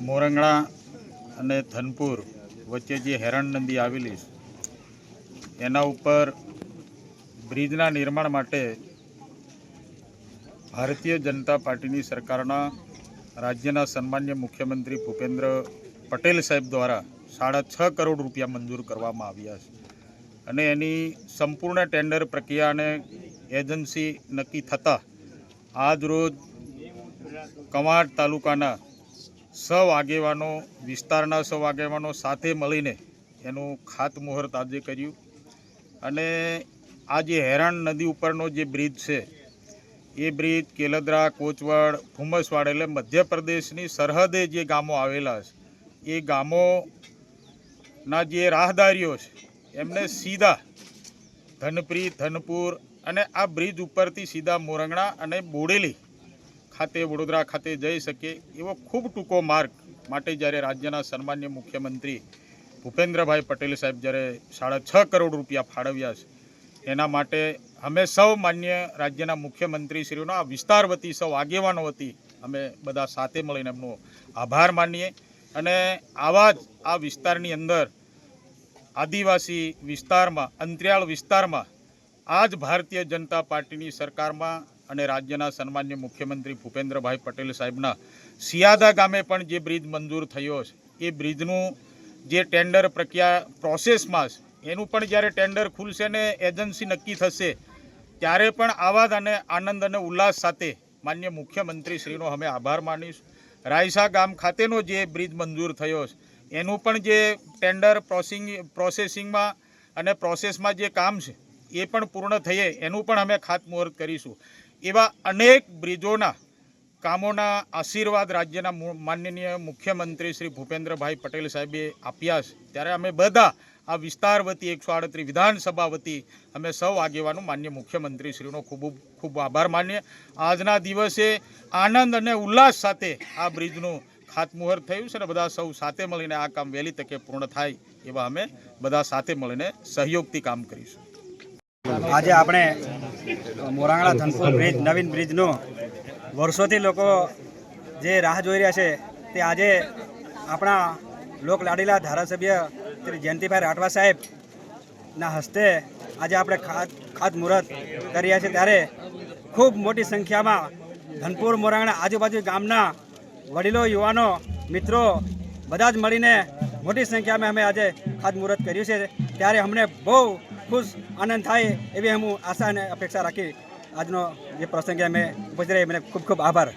મોરંગણા અને ધનપુર વચ્ચે જે હેરણ નદી આવેલી એના ઉપર બ્રિજના નિર્માણ માટે ભારતીય જનતા પાર્ટીની સરકારના રાજ્યના સન્માન્ય મુખ્યમંત્રી ભૂપેન્દ્ર પટેલ સાહેબ દ્વારા સાડા છ કરોડ રૂપિયા મંજૂર કરવામાં આવ્યા છે. અને એની સંપૂર્ણ ટેન્ડર પ્રક્રિયા અને એજન્સી નક્કી થતાં આજરોજ કવાંટ તાલુકાના સૌ આગેવાનો, વિસ્તારના સૌ આગેવાનો સાથે મળીને એનું ખાતમુહૂર્ત આજે કર્યું. અને આ જે હેરાણ નદી ઉપરનો જે બ્રિજ છે એ બ્રિજ, કેલદરા, કોચવડ ફુમસવાડ એટલે મધ્યપ્રદેશની સરહદે જે ગામો આવેલા છે, એ ગામોના જે રાહદારીઓ છે, એમને સીધા ધનપ્રી, ધનપુર અને આ બ્રિજ ઉપરથી સીધા મોરંગણા અને બોડેલી ખાતે, વડોદરા ખાતે જઈ શકે એવો ખૂબ ટૂંકો માર્ગ માટે જ્યારે રાજ્યના સન્માન્ય મુખ્યમંત્રી ભૂપેન્દ્રભાઈ પટેલ સાહેબ જ્યારે સાડા છ કરોડ રૂપિયા ફાળવ્યા છે એના માટે અમે સૌ માન્ય રાજ્યના મુખ્યમંત્રીશ્રીઓનો આ વિસ્તાર વતી સૌ આગેવાનો વતી અમે બધા સાથે મળીને એમનો આભાર માનીએ અને આવા જ આ વિસ્તારની અંદર આદિવાસી વિસ્તારમાં, અંતરિયાળ વિસ્તારમાં આ જ ભારતીય જનતા પાર્ટીની સરકારમાં અને રાજ્યના સન્માન્ય મુખ્યમંત્રી ભૂપેન્દ્રભાઈ પટેલ સાહેબના સિયાદા ગામે પણ જે બ્રિજ મંજૂર થયો છે, એ બ્રિજનું જે ટેન્ડર પ્રક્રિયા પ્રોસેસમાં એનું પણ જ્યારે ટેન્ડર ખુલશે ને એજન્સી નક્કી થશે, ત્યારે પણ આવાજ અને આનંદ અને ઉલ્લાસ સાથે માન્ય મુખ્યમંત્રી શ્રીનો અમે આભાર માનીશું. રાયસા ગામ ખાતેનો જે બ્રિજ મંજૂર થયો એનું પણ જે ટેન્ડર પ્રોસિંગ પ્રોસેસિંગમાં અને પ્રોસેસમાં જે કામ છે, એ પણ પૂર્ણ થઈએ એનું પણ અમે ખાતમુહૂર્ત કરીશું. એવા અનેક બ્રિજોના કામોના આશીર્વાદ રાજ્યના માનનીય મુખ્યમંત્રી શ્રી ભૂપેન્દ્રભાઈ પટેલ સાહેબે આપ્યા છે. ત્યારે અમે બધા આ વિસ્તાર વતી એકસો આડત્રીસ વિધાનસભા વતી અમે સૌ આગેવાનો માન્ય મુખ્યમંત્રી શ્રીનો ખૂબ ખૂબ આભાર માનીએ. આજના દિવસે આનંદ અને ઉલ્લાસ સાથે આ બ્રિજનું ખાતમુહૂર્ત થયું છે અને બધા સૌ સાથે મળીને આ કામ વહેલી તકે પૂર્ણ થાય એવા અમે બધા સાથે મળીને સહયોગથી કામ કરીશું. આજે આપણે મોરાંગણા ધનપુર બ્રિજ, નવીન બ્રિજનું વર્ષોથી લોકો જે રાહ જોઈ રહ્યા છે તે આજે આપણા લોક લાડીલા ધારાસભ્ય શ્રી જયંતિભાઈ રાઠવા સાહેબના હસ્તે આજે આપણે ખાત ખાતમુહૂર્ત કર્યા છે ત્યારે ખૂબ મોટી સંખ્યામાં ધનપુર મોરાંગણા આજુબાજુ ગામના વડીલો, યુવાનો, મિત્રો બધા જ મળીને મોટી સંખ્યામાં અમે આજે ખાતમુહૂર્ત કર્યું છે. ત્યારે અમને બહુ ખુશ આનંદ થાય એવી હું આશા અને અપેક્ષા રાખી આજનો જે પ્રસંગે અમે ઉપસ્થિત રહી મને ખૂબ ખૂબ આભાર.